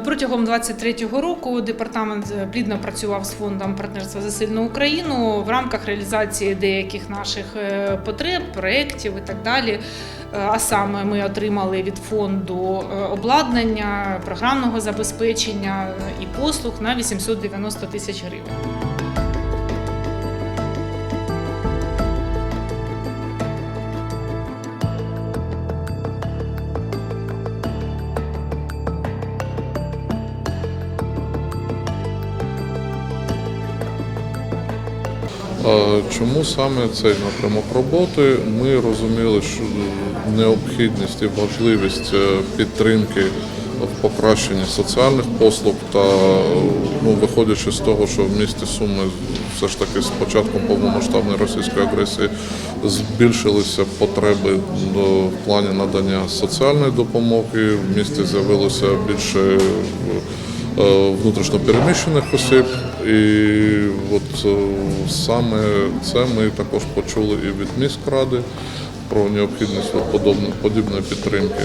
Протягом 23-го року департамент е, плідно працював з фондом партнерства за сильну Україну в рамках реалізації деяких наших е, потреб, проєктів і так далі. Е, А саме ми отримали від фонду обладнання, програмного забезпечення і послуг на 890 тисяч гривень. Чому саме цей напрямок роботи? Ми розуміли, що необхідність і важливість е, підтримки в покращенні соціальних послуг та ну, виходячи з того, що в місті Суми все ж таки з початком повномасштабної російської агресії збільшилися потреби ну, в плані надання соціальної допомоги. В місті з'явилося більше е, внутрішньопереміщених осіб. І от е, саме це ми також почули і від міськради про необхідність подібної підтримки.